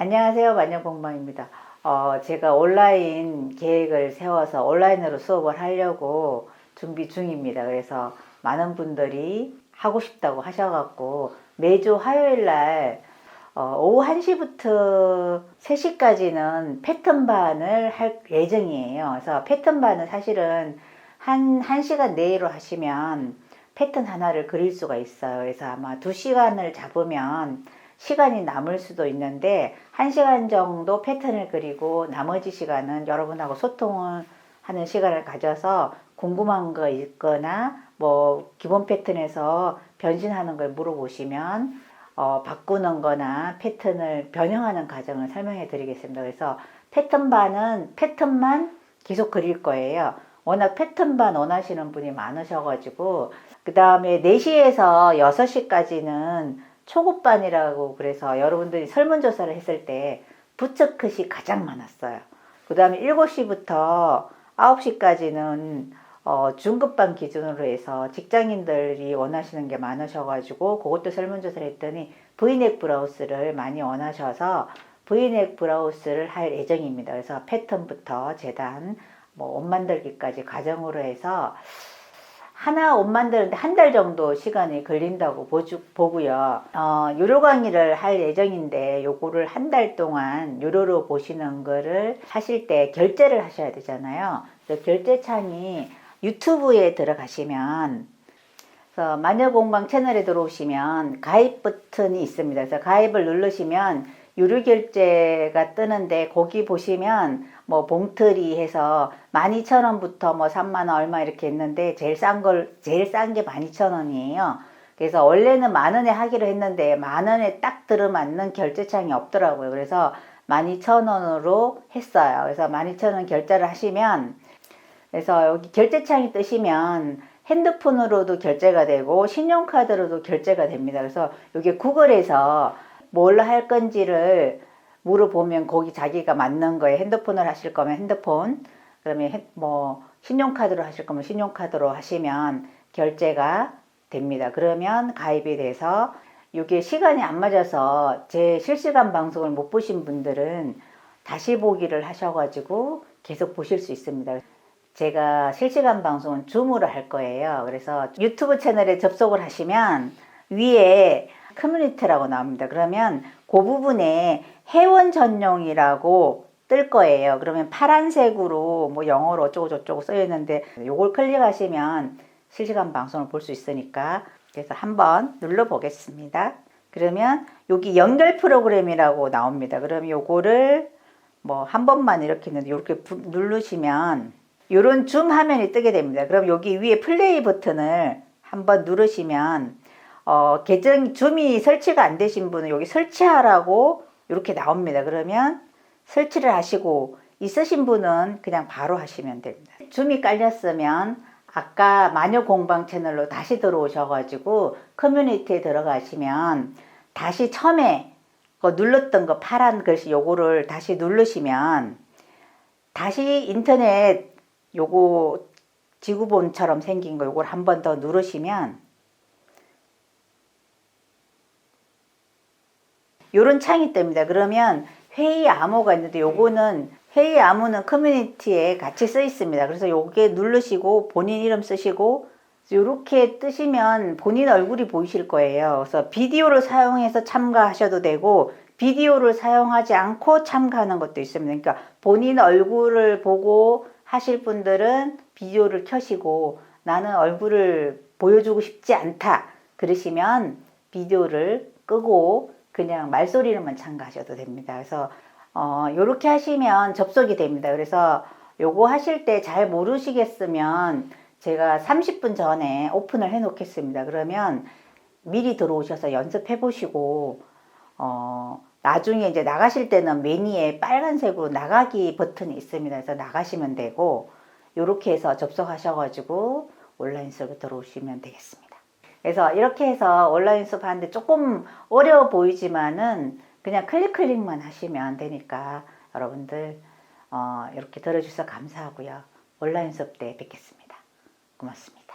안녕하세요. 마녀공방입니다. 어, 제가 온라인 계획을 세워서 온라인으로 수업을 하려고 준비 중입니다. 그래서 많은 분들이 하고 싶다고 하셔갖고 매주 화요일 날 어, 오후 1시부터 3시까지는 패턴반을 할 예정이에요. 그래서 패턴반은 사실은 한, 1시간 내로 하시면 패턴 하나를 그릴 수가 있어요. 그래서 아마 2시간을 잡으면 시간이 남을 수도 있는데 1시간 정도 패턴을 그리고 나머지 시간은 여러분하고 소통을 하는 시간을 가져서 궁금한 거 있거나 뭐 기본 패턴에서 변신하는 걸 물어보시면 어, 바꾸는 거나 패턴을 변형하는 과정을 설명해 드리겠습니다. 그래서 패턴 반은 패턴만 계속 그릴 거예요. 워낙 패턴 반 원하시는 분이 많으셔가지고 그 다음에 4시에서 6시까지는 초급반이라고 그래서 여러분들이 설문조사를 했을 때 부처컷이 가장 많았어요. 그 다음에 7시부터 9시까지는 어, 중급반 기준으로 해서 직장인들이 원하시는 게 많으셔가지고 그것도 설문조사를 했더니 브이넥 브라우스를 많이 원하셔서 브이넥 브라우스를 할 예정입니다. 그래서 패턴부터 재단, 뭐 옷 만들기까지 과정으로 해서 하나 옷 만드는데 한 달 정도 시간이 걸린다고 보주, 보고요. 어, 유료 강의를 할 예정인데 요거를 한 달 동안 유료로 보시는 거를 하실 때 결제를 하셔야 되잖아요. 그래서 결제 창이 유튜브에 들어가시면 마녀공방 채널에 들어오시면 가입 버튼이 있습니다. 그래서 가입을 누르시면 유료 결제가 뜨는데 거기 보시면 뭐 봉틀이 해서 12,000원부터 뭐 3만 원 얼마 이렇게 있는데 제일 싼 걸 제일 싼 게 12,000원이에요. 그래서 원래는 만 원에 하기로 했는데 만 원에 딱 들어맞는 결제창이 없더라고요. 그래서 12,000원으로 했어요. 그래서 12,000원 결제를 하시면 그래서 여기 결제창이 뜨시면 핸드폰으로도 결제가 되고 신용카드로도 결제가 됩니다. 그래서 여기 구글에서 뭘 할 건지를 물어보면 거기 자기가 맞는 거에 핸드폰을 하실 거면 핸드폰 그러면 핸- 뭐 신용카드로 하실 거면 신용카드로 하시면 결제가 됩니다. 그러면 가입이 돼서 이게 시간이 안 맞아서 제 실시간 방송을 못 보신 분들은 다시 보기를 하셔가지고 계속 보실 수 있습니다. 제가 실시간 방송은 줌으로 할 거예요. 그래서 유튜브 채널에 접속을 하시면 위에 커뮤니티라고 나옵니다. 그러면 그 부분에 회원 전용이라고 뜰 거예요. 그러면 파란색으로 뭐 영어로 어쩌고 저쩌고 써 있는데 요걸 클릭하시면 실시간 방송을 볼 수 있으니까 그래서 한번 눌러 보겠습니다. 그러면 여기 연결 프로그램이라고 나옵니다. 그럼 요거를 뭐 한 번만 이렇게 있는데 이렇게 누르시면 이런 줌 화면이 뜨게 됩니다. 그럼 여기 위에 플레이 버튼을 한번 누르시면 어, 계정 줌이 설치가 안 되신 분은 여기 설치하라고 이렇게 나옵니다. 그러면 설치를 하시고 있으신 분은 그냥 바로 하시면 됩니다. 줌이 깔렸으면 아까 마녀 공방 채널로 다시 들어오셔가지고 커뮤니티에 들어가시면 다시 처음에 그 눌렀던 거 파란 글씨 요거를 다시 누르시면 다시 인터넷 요거 지구본처럼 생긴 거 요걸 한 번 더 누르시면 요런 창이 뜹니다. 그러면 회의 암호가 있는데 요거는 회의 암호는 커뮤니티에 같이 써 있습니다. 그래서 요게 누르시고 본인 이름 쓰시고 요렇게 뜨시면 본인 얼굴이 보이실 거예요. 그래서 비디오를 사용해서 참가하셔도 되고 비디오를 사용하지 않고 참가하는 것도 있습니다. 그러니까 본인 얼굴을 보고 하실 분들은 비디오를 켜시고 나는 얼굴을 보여주고 싶지 않다. 그러시면 비디오를 끄고 그냥 말소리로만 참가하셔도 됩니다. 그래서 어, 요렇게 하시면 접속이 됩니다. 그래서 요거 하실 때 잘 모르시겠으면 제가 30분 전에 오픈을 해 놓겠습니다. 그러면 미리 들어오셔서 연습해 보시고 어, 나중에 이제 나가실 때는 메뉴에 빨간색으로 나가기 버튼이 있습니다. 그래서 나가시면 되고 요렇게 해서 접속하셔 가지고 온라인 수업에 들어오시면 되겠습니다. 그래서 이렇게 해서 온라인 수업 하는데 조금 어려워 보이지만은 그냥 클릭 클릭만 하시면 되니까 여러분들 어, 이렇게 들어주셔서 감사하고요. 온라인 수업 때 뵙겠습니다. 고맙습니다.